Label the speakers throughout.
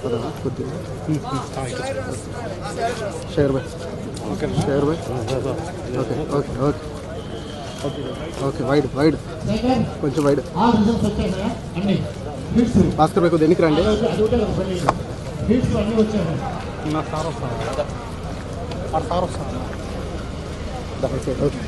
Speaker 1: అదా కొద్దిగా share bye share bye okay okay okay okay wide wide కొంచెం wide
Speaker 2: ఆ రిజల్ట్స్
Speaker 1: భాస్కర్ బాయ్ కొద్దిగా ఎన్నికి రండి
Speaker 2: హిట్స్ అన్ని వచ్చాయి
Speaker 1: నా సార్ వస్తాను ఆ సార్ వస్తాను ఓకే.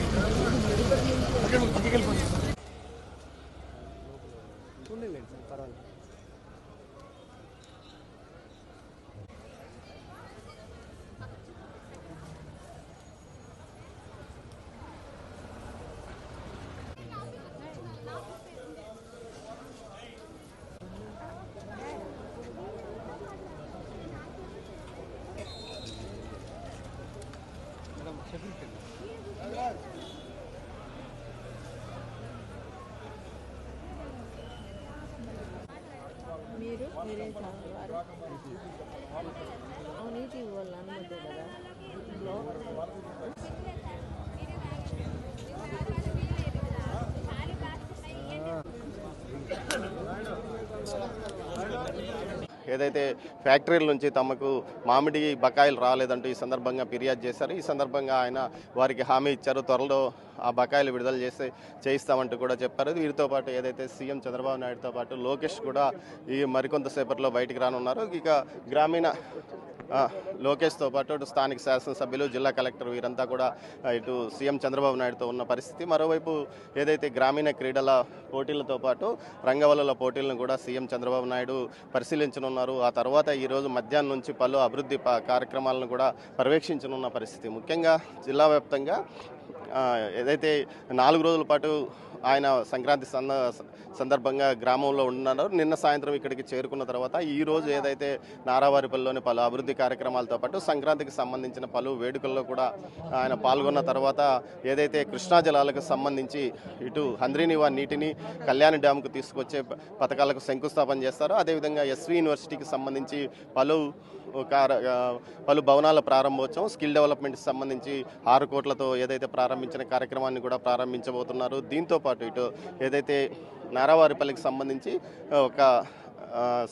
Speaker 3: చదువుతారు నీటి ఇవ్వాలి అనుమతి కదా
Speaker 4: ఏదైతే ఫ్యాక్టరీల నుంచి తమకు మామిడి బకాయిలు రాలేదంటూ ఈ సందర్భంగా ఫిర్యాదు చేశారు. ఈ సందర్భంగా ఆయన వారికి హామీ ఇచ్చారు. త్వరలో ఆ బకాయిలు విడుదల చేసి చేయిస్తామంటూ కూడా చెప్పారు. వీరితో పాటు ఏదైతే సీఎం చంద్రబాబు నాయుడుతో పాటు లోకేష్ కూడా ఈ మరికొంతసేపట్లో బయటికి రానున్నారు. ఇక గ్రామీణ లోకేష్తో పాటు ఇటు స్థానిక శాసనసభ్యులు జిల్లా కలెక్టర్ వీరంతా కూడా ఇటు సీఎం చంద్రబాబు నాయుడుతో ఉన్న పరిస్థితి. మరోవైపు ఏదైతే గ్రామీణ క్రీడల పోటీలతో పాటు రంగవల్లుల పోటీలను కూడా సీఎం చంద్రబాబు నాయుడు పరిశీలించనున్నారు. ఆ తర్వాత ఈరోజు మధ్యాహ్నం నుంచి పలు అభివృద్ధి కార్యక్రమాలను కూడా పర్యవేక్షించనున్న పరిస్థితి. ముఖ్యంగా జిల్లా వ్యాప్తంగా ఏదైతే నాలుగు రోజుల పాటు ఆయన సంక్రాంతి సంద సందర్భంగా గ్రామంలో ఉన్నారో నిన్న సాయంత్రం ఇక్కడికి చేరుకున్న తర్వాత ఈ రోజు ఏదైతే నారావారిపల్లిలోని పలు అభివృద్ధి కార్యక్రమాలతో పాటు సంక్రాంతికి సంబంధించిన పలు వేడుకల్లో కూడా ఆయన పాల్గొన్న తర్వాత ఏదైతే కృష్ణా జలాలకు సంబంధించి ఇటు హంద్రీనివా నీటిని కళ్యాణి డ్యామ్కు తీసుకొచ్చే పథకాలకు శంకుస్థాపన చేస్తారు అదేవిధంగా ఎస్వి యూనివర్సిటీకి సంబంధించి పలు కార- పలు భవనాల ప్రారంభోత్సవం స్కిల్ డెవలప్మెంట్కి సంబంధించి ఆరు కోట్లతో ఏదైతే ప్రారంభించిన కార్యక్రమాన్ని కూడా ప్రారంభించబోతున్నారు. దీంతో పాటు ఇటు ఏదైతే నారావారిపల్లికి సంబంధించి ఒక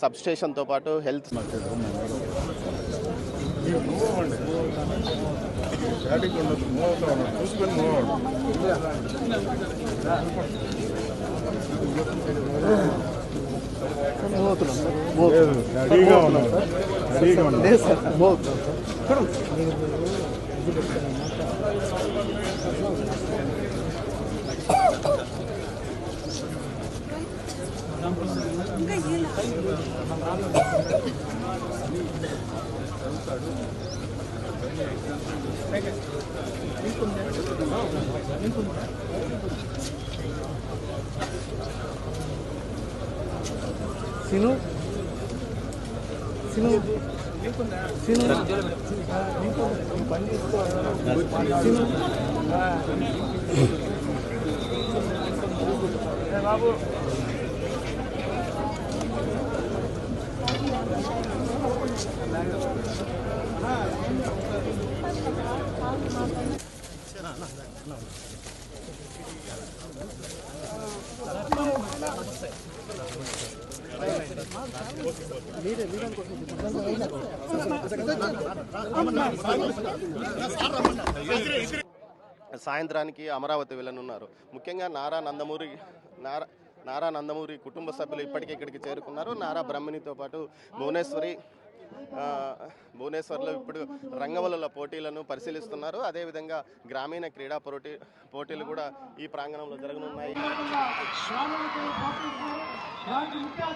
Speaker 4: సబ్స్టేషన్తో పాటు హెల్త్
Speaker 1: లేదు సార్ సిను? సిను? సిను? సిను?
Speaker 4: సాయంత్రానికి అమరావతి వెళ్ళనున్నారు. ముఖ్యంగా నారా నందమూరి నారా నారా నందమూరి కుటుంబ సభ్యులు ఇప్పటికే ఇక్కడికి చేరుకున్నారు. నారా బ్రహ్మిణితో పాటు భువనేశ్వరి భువనేశ్వర్లో ఇప్పుడు రంగవల్లుల పోటీలను పరిశీలిస్తున్నారు. అదేవిధంగా గ్రామీణ క్రీడా పోటీ పోటీలు కూడా ఈ ప్రాంగణంలో జరగనున్నాయి.
Speaker 2: స్వాములకి పాటిస్తున్నారు దానికి ముఖ్య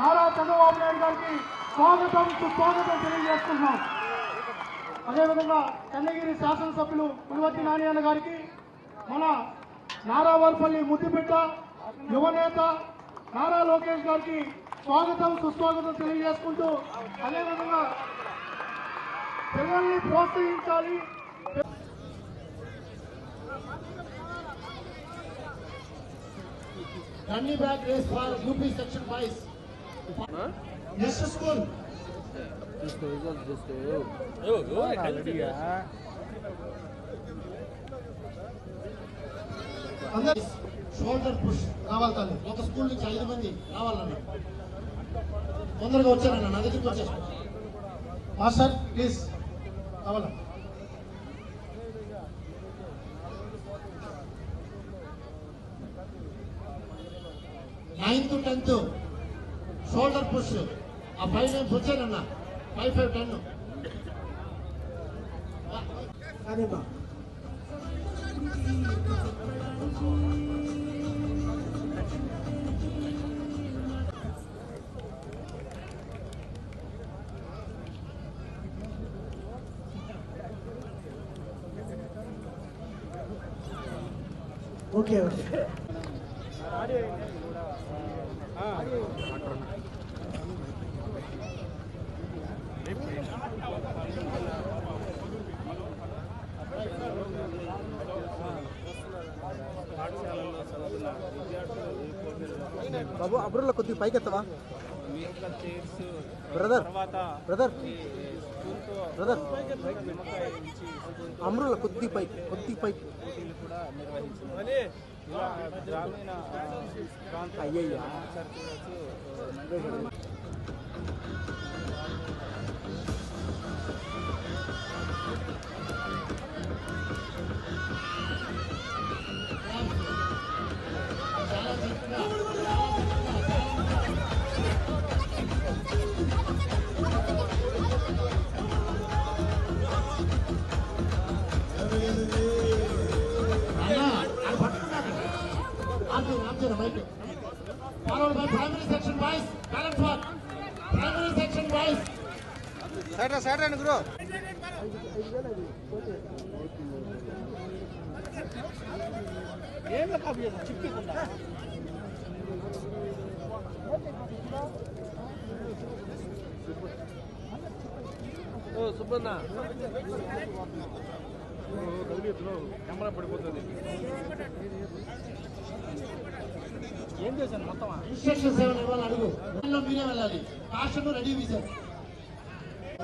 Speaker 2: నారా చంద్రబాబు నాయుడు గారికి స్వాగతం సుస్వాగతం తెలియజేస్తున్నాం అదేవిధంగా కన్నగిరి శాసనసభ్యులు పులివర్తి నారాయణ గారికి మన నారావర్పల్లి ముద్దుబిడ్డ యువనేత నారా లోకేష్ గారికి స్వాగతం సుస్వాగతం తెలియజేసుకుంటూ అదేవిధంగా పిల్లల్ని ప్రోత్సహించాలి Running back race for UP section 5. Next school. అందరూ షోల్డర్ పుష్ రావాలి తల్లి. ఒక స్కూల్ నుంచి ఐదు మంది రావాలన్న తొందరగా వచ్చారన్న నా దగ్గరికి వచ్చేసి మాస్టర్ ప్లీజ్ రావాలన్న నైన్త్ టెన్త్ షోల్డర్ పుష్ ఆ ఫైవ్ నేమ్స్ వచ్చానన్న ఫైవ్ ఫైవ్ టెన్ కానిమ్మా ఓకే ఓకే.
Speaker 1: బాబు అబ్రుల్లో కొద్దిగా పైకి ఎత్తవా? బ్రదర్ బ్రదర్ బ్రదర్ అమ్రుల కొద్ది పైకి కొద్ది పైకి. అయ్యయ్యా. సైడ్ రా సైడ్ రండి గురు
Speaker 2: ఇన్స్ట్రక్షన్స్ ఏమైనా ఇవ్వాలి అడుగు. మీరే వెళ్ళాలి. కాషన్ రెడీ విజన్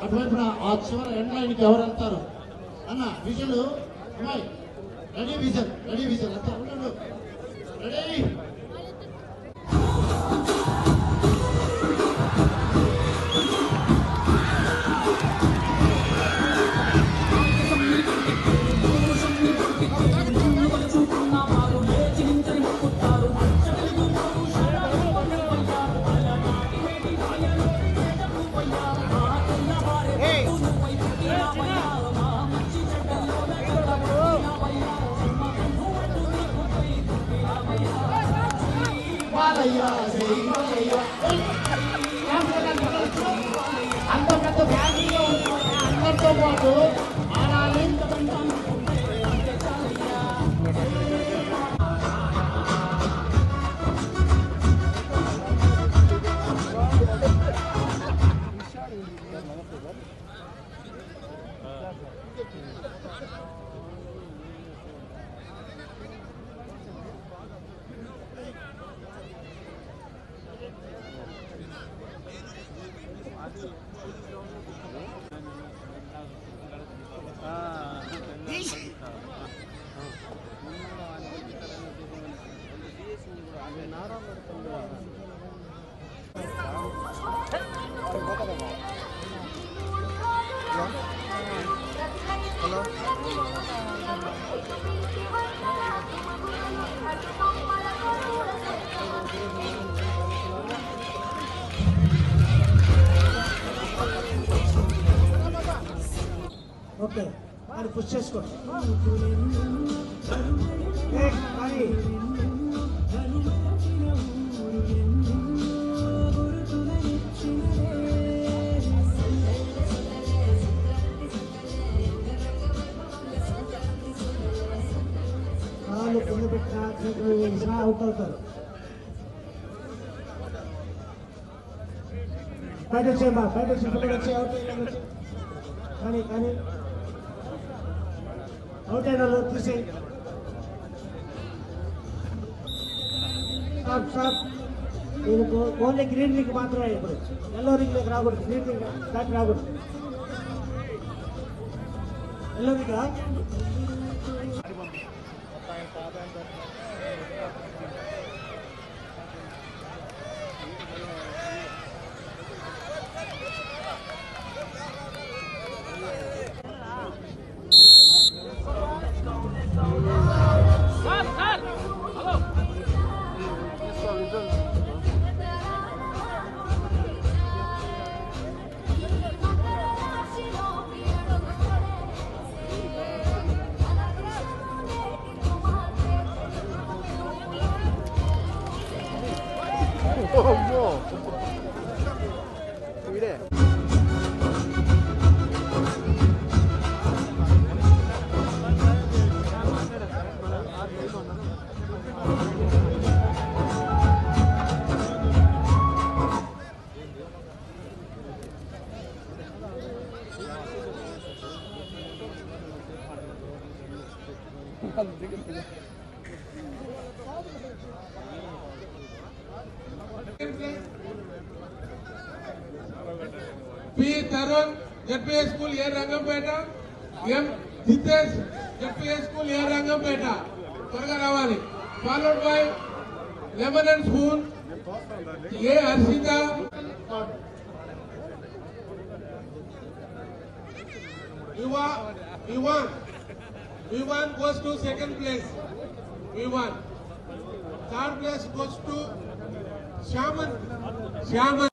Speaker 2: అటువైపున ఆ చివర ఎండ్ లైన్కి ఎవరు వెళ్తారు? అన్న vision ready vision ready vision అంతా ఉండండు. రెడీ బాలయ్య జై బాలయ్య అంత పెద్ద ఫ్యామిలీలో ఉన్న అందరితో పాటు ఓకే అది పుష్ చేసుకోండి ఏ, కానీ కాళ్ళు కింద పెట్టినా చేతులు వేసినా అవుట్ అవుతారు బయట వచ్చేయమ్మా బయట వచ్చి ఇక్కడ వచ్చి అవుట్ అయ్యాను వచ్చి కానీ కానీ అవుట్ అయిన వాళ్ళు తీసేయి స్టాప్ నేను ఓన్లీ గ్రీన్ రింగ్ మాత్రమే ఇప్పుడు. ఎల్లో రింగ్ రాకూడదు గ్రీన్ రింగ్ దాటి రాకూడదు. Yellow ring
Speaker 1: 무서워 무서워 이래 안 되겠다
Speaker 5: P Tarun జడ్పీఏ school ఏ Rangampet M Hitesh ZPA school ఏ రంగంపేట త్వరగా రావాలి followed by lemon and spoon A Harshitha Viva, Vivan, Vivan goes to second place. Vivan. Third place goes to 前面前面